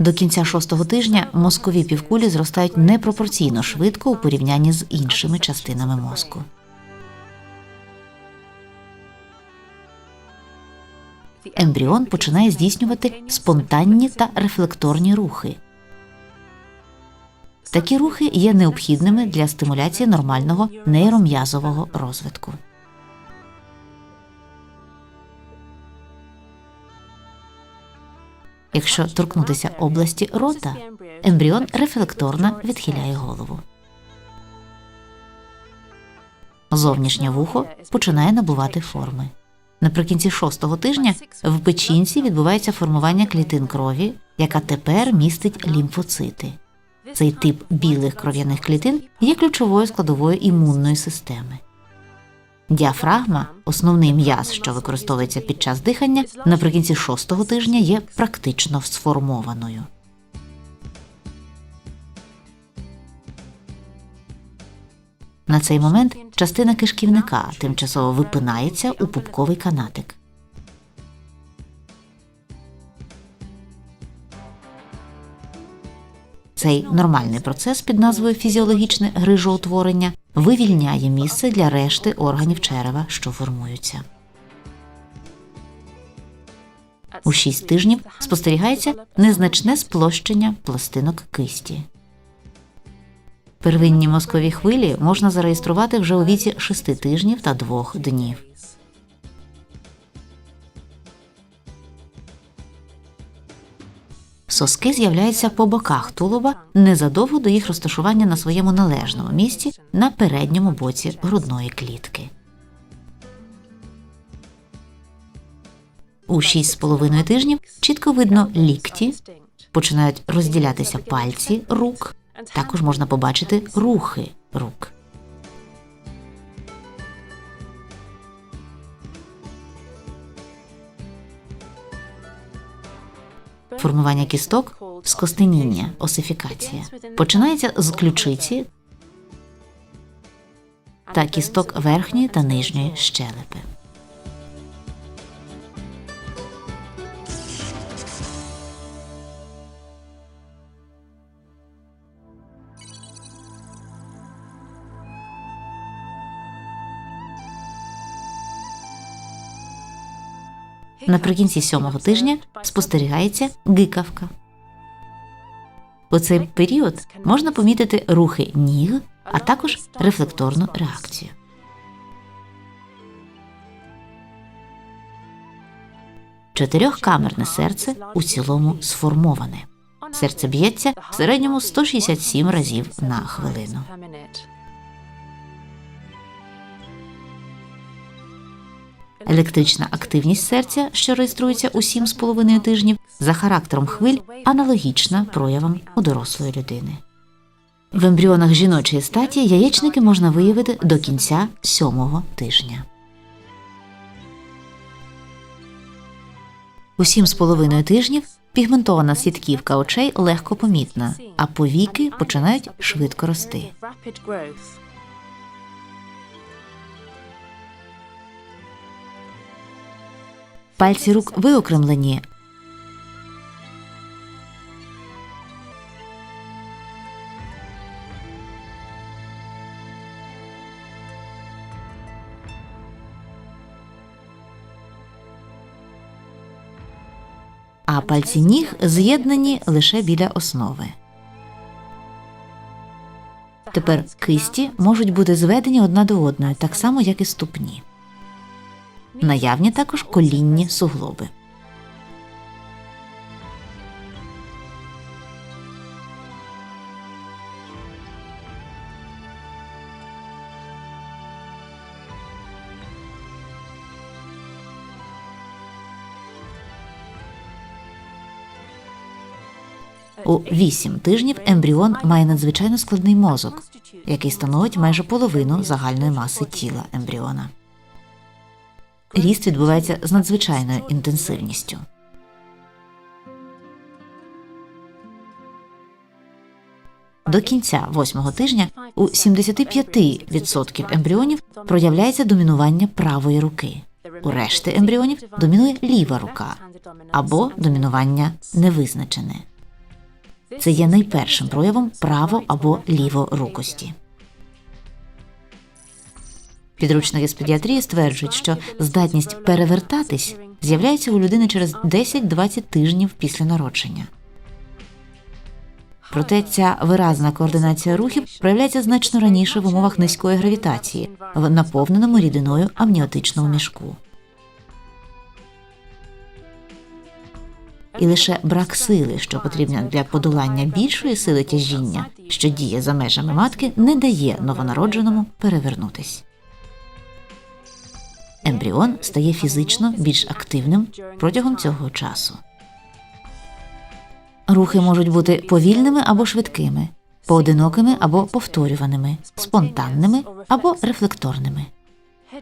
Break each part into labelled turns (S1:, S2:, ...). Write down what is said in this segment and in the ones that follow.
S1: До кінця шостого тижня мозкові півкулі зростають непропорційно швидко у порівнянні з іншими частинами мозку. Ембріон починає здійснювати спонтанні та рефлекторні рухи. Такі рухи є необхідними для стимуляції нормального нейром'язового розвитку. Якщо торкнутися області рота, ембріон рефлекторно відхиляє голову. Зовнішнє вухо починає набувати форми. Наприкінці шостого тижня в печінці відбувається формування клітин крові, яка тепер містить лімфоцити. Цей тип білих кров'яних клітин є ключовою складовою імунної системи. Діафрагма, основний м'яз, що використовується під час дихання, наприкінці шостого тижня є практично сформованою. На цей момент частина кишківника тимчасово випинається у пупковий канатик. Цей нормальний процес під назвою фізіологічне грижоутворення вивільняє місце для решти органів черева, що формуються. У 6 тижнів спостерігається незначне сплощення пластинок кисті. Первинні мозкові хвилі можна зареєструвати вже у віці 6 тижнів та 2 днів. Соски з'являються по боках тулуба незадовго до їх розташування на своєму належному місці на передньому боці грудної клітки. У 6,5 тижнів чітко видно лікті, починають розділятися пальці рук. Також можна побачити рухи рук. Формування кісток скостеніння, осифікація починається з ключиці та кісток верхньої та нижньої щелепи. Наприкінці сьомого тижня спостерігається гикавка. У цей період можна помітити рухи ніг, а також рефлекторну реакцію. Чотирьохкамерне серце у цілому сформоване. Серце б'ється в середньому 167 разів на хвилину. Електрична активність серця, що реєструється у 7,5 тижнів, за характером хвиль аналогічна проявам у дорослої людини. В ембріонах жіночої статі яєчники можна виявити до кінця сьомого тижня. У 7,5 тижнів пігментована сітківка очей легко помітна, а повіки починають швидко рости. Пальці рук виокремлені. А пальці ніг з'єднані лише біля основи. Тепер кисті можуть бути зведені одна до одної, так само як і ступні. Наявні також колінні суглоби. У 8 тижнів ембріон має надзвичайно складний мозок, який становить майже половину загальної маси тіла ембріона. Ріст відбувається з надзвичайною інтенсивністю. До кінця восьмого тижня у 75% ембріонів проявляється домінування правої руки. У решти ембріонів домінує ліва рука або домінування невизначене. Це є найпершим проявом право або ліворукості. Підручники з педіатрії стверджують, що здатність перевертатись з'являється у людини через 10-20 тижнів після народження. Проте ця виразна координація рухів проявляється значно раніше в умовах низької гравітації в наповненому рідиною амніотичному мішку. І лише брак сили, що потрібна для подолання більшої сили тяжіння, що діє за межами матки, не дає новонародженому перевернутись. Ембріон стає фізично більш активним протягом цього часу. Рухи можуть бути повільними або швидкими, поодинокими або повторюваними, спонтанними або рефлекторними.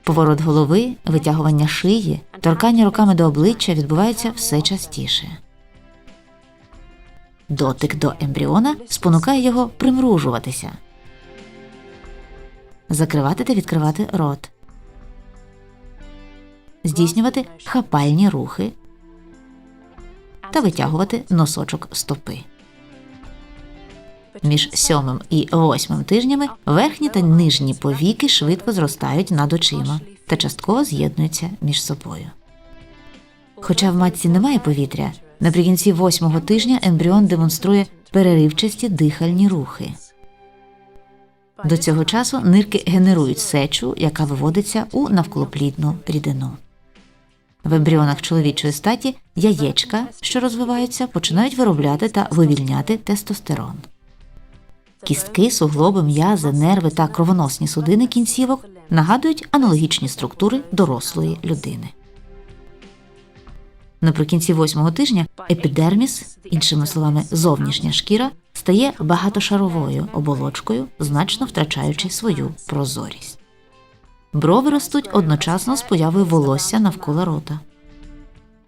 S1: Поворот голови, витягування шиї, торкання руками до обличчя відбувається все частіше. Дотик до ембріона спонукає його примружуватися, закривати та відкривати рот, здійснювати хапальні рухи та витягувати носочок стопи. Між сьомим і восьмим тижнями верхні та нижні повіки швидко зростають над очима та частково з'єднуються між собою. Хоча в матці немає повітря, наприкінці восьмого тижня ембріон демонструє переривчасті дихальні рухи. До цього часу нирки генерують сечу, яка виводиться у навколоплідну рідину. В ембріонах чоловічої статі яєчка, що розвиваються, починають виробляти та вивільняти тестостерон. Кістки, суглоби, м'язи, нерви та кровоносні судини кінцівок нагадують аналогічні структури дорослої людини. Наприкінці восьмого тижня епідерміс, іншими словами, зовнішня шкіра, стає багатошаровою оболочкою, значно втрачаючи свою прозорість. Брови ростуть одночасно з появою волосся навколо рота.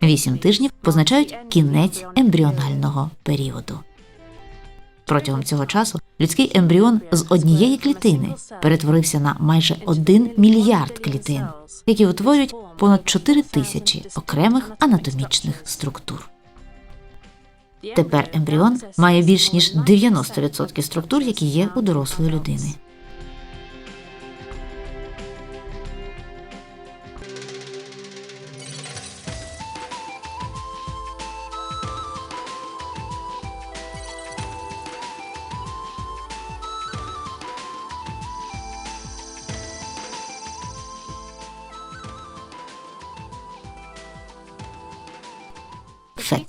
S1: Вісім тижнів позначають кінець ембріонального періоду. Протягом цього часу людський ембріон з однієї клітини перетворився на майже один мільярд клітин, які утворюють понад 4 тисячі окремих анатомічних структур. Тепер ембріон має більш ніж 90% структур, які є у дорослої людини.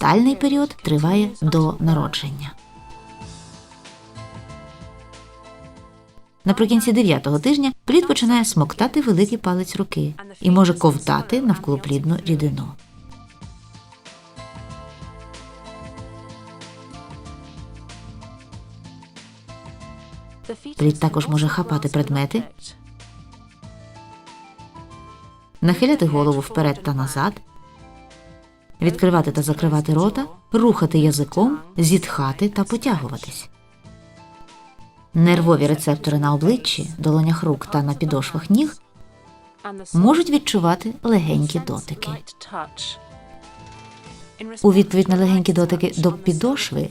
S1: Фетальний період триває до народження. Наприкінці дев'ятого тижня плід починає смоктати великий палець руки і може ковтати навколоплідну рідину.
S2: Плід також може хапати предмети,
S1: нахиляти голову вперед та назад, відкривати та закривати рота, рухати язиком, зітхати та потягуватись. Нервові рецептори на обличчі, долонях рук та на підошвах ніг можуть відчувати легенькі дотики. У відповідь на легенькі дотики до підошви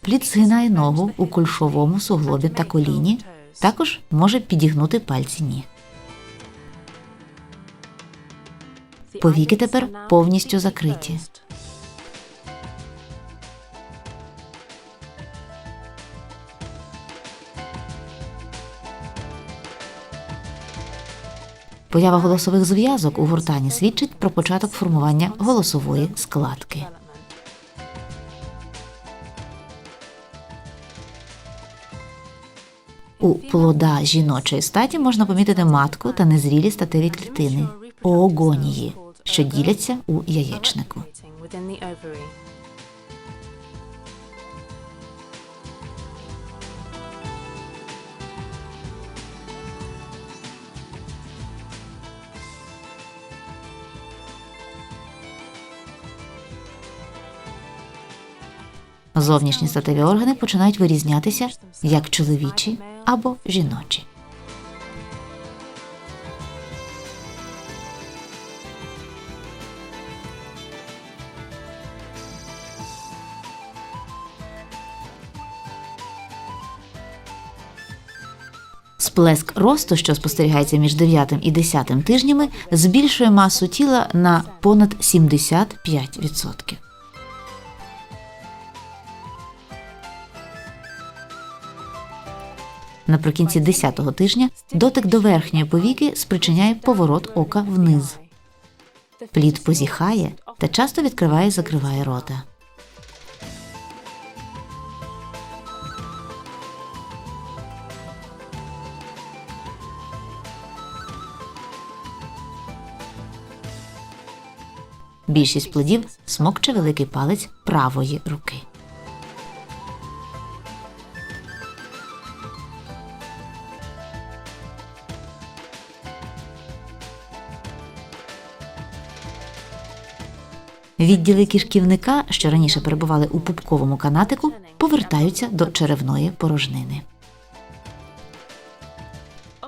S1: плід згинає ногу у кульшовому суглобі та коліні, також може підігнути пальці ніг.
S2: Повіки тепер повністю закриті.
S1: Поява голосових зв'язок у гортані свідчить про початок формування голосової складки. У плода жіночої статі можна помітити матку та незрілі статеві клітини оогонії, що діляться у яєчнику. Зовнішні статеві органи починають вирізнятися як чоловічі або жіночі. Сплеск росту, що спостерігається між 9 і 10 тижнями, збільшує масу тіла на понад 75%. Наприкінці 10-го тижня дотик до верхньої повіки спричиняє поворот ока вниз. Плід позіхає та часто відкриває і закриває рота. Більшість плодів смокче великий палець правої руки. Відділи кишківника, що раніше перебували у пупковому канатику, повертаються до черевної порожнини.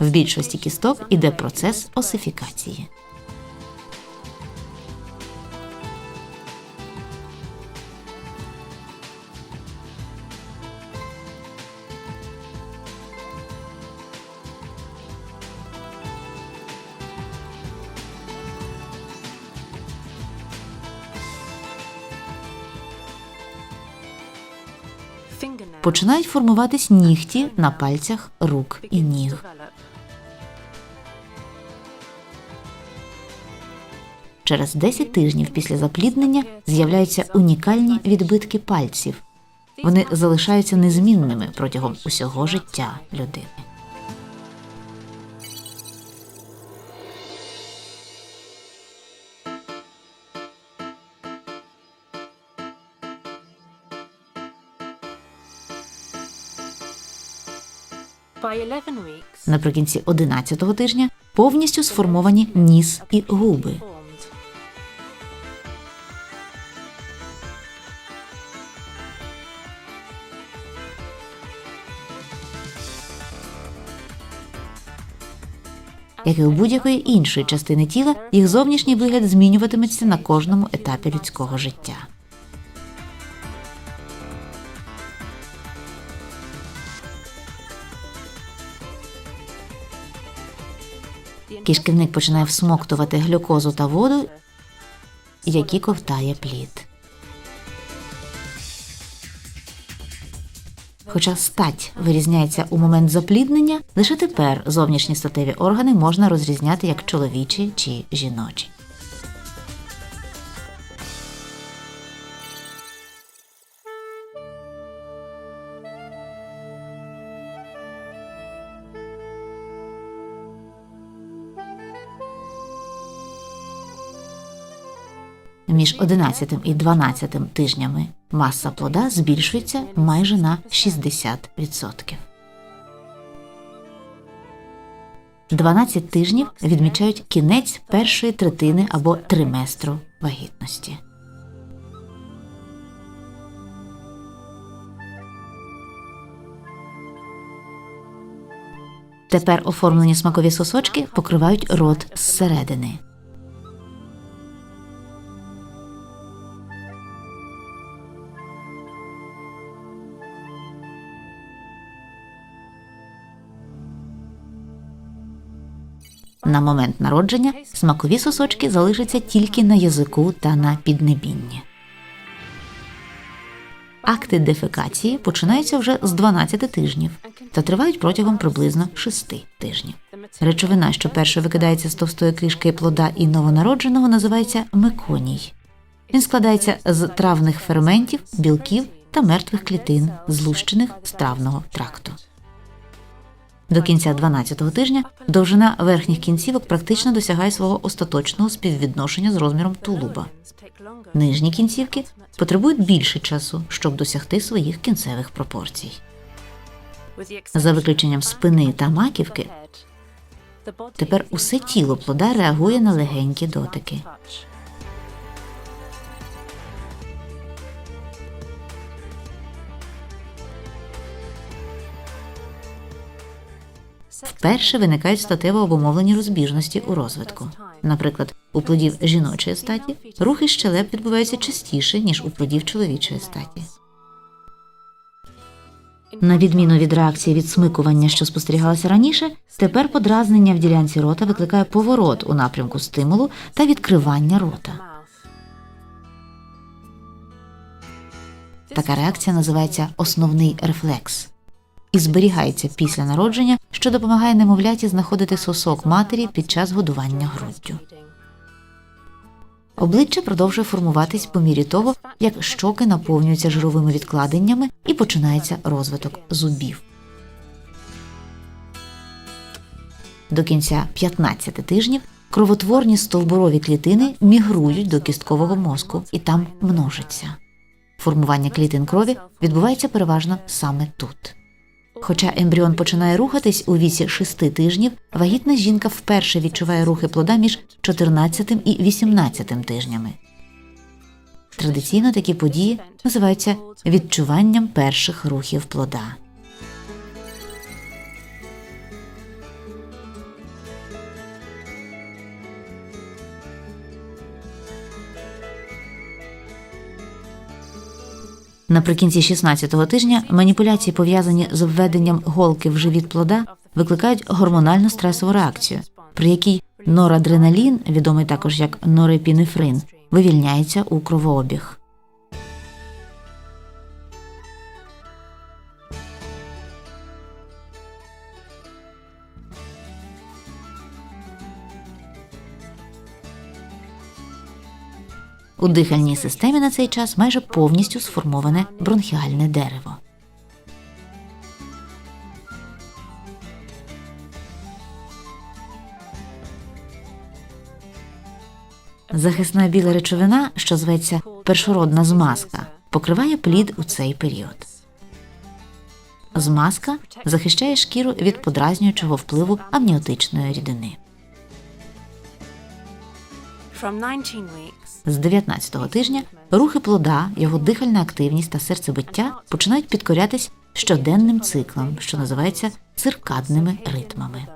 S1: В більшості кісток іде процес осифікації. Починають формуватись нігті на пальцях рук і ніг. Через 10 тижнів після запліднення з'являються унікальні відбитки пальців. Вони залишаються незмінними протягом усього життя людини. Наприкінці 11-го тижня повністю сформовані ніс і губи. Як і у будь-якої іншої частини тіла, їх зовнішній вигляд змінюватиметься на кожному етапі людського життя. Кишківник починає всмоктувати глюкозу та воду, які ковтає плід. Хоча стать вирізняється у момент запліднення, лише тепер зовнішні статеві органи можна розрізняти як чоловічі чи жіночі. Між 11 і 12 тижнями маса плода збільшується майже на 60%. 12 тижнів відмічають кінець першої третини або триместру вагітності. Тепер оформлені смакові сосочки покривають рот зсередини. На момент народження смакові сосочки залишаться тільки на язику та на піднебінні. Акти дефекації починаються вже з 12 тижнів та тривають протягом приблизно 6 тижнів. Речовина, що перше викидається з товстої кишки плода і новонародженого, називається меконій. Він складається з травних ферментів, білків та мертвих клітин, злущених з травного тракту. До кінця 12-го тижня довжина верхніх кінцівок практично досягає свого остаточного співвідношення з розміром тулуба. Нижні кінцівки потребують більше часу, щоб досягти своїх кінцевих пропорцій.
S2: За виключенням спини та маківки,
S1: Тепер усе тіло плода реагує на легенькі дотики. Вперше виникають статево обумовлені розбіжності у розвитку. Наприклад, у плодів жіночої статі рухи щелеп відбуваються частіше, ніж у плодів чоловічої статі. На відміну від реакції відсмикування, що спостерігалося раніше, тепер подразнення в ділянці рота викликає поворот у напрямку стимулу та відкривання рота. Така реакція називається основний рефлекс і зберігається після народження, що допомагає немовляті знаходити сосок матері під час годування груддю. Обличчя продовжує формуватись по мірі того, як щоки наповнюються жировими відкладеннями і починається розвиток зубів. До кінця 15 тижнів кровотворні стовбурові клітини мігрують до кісткового мозку і там множаться. Формування клітин крові відбувається переважно саме тут. Хоча ембріон починає рухатись у віці 6 тижнів, вагітна жінка вперше відчуває рухи плода між 14 і 18 тижнями. Традиційно такі події називаються відчуванням перших рухів плода. Наприкінці 16-го тижня маніпуляції, пов'язані з введенням голки в живіт плода, викликають гормональну стресову реакцію, при якій норадреналін, відомий також як норепінефрин, вивільняється у кровообіг. У дихальній системі на цей час майже повністю сформоване бронхіальне дерево. Захисна біла речовина, що зветься першородна змазка, покриває плід у цей період. Змазка захищає шкіру від подразнюючого впливу амніотичної рідини. З 19-го тижня рухи плода, його дихальна активність та серцебиття починають підкорятись щоденним циклам, що називається циркадними ритмами.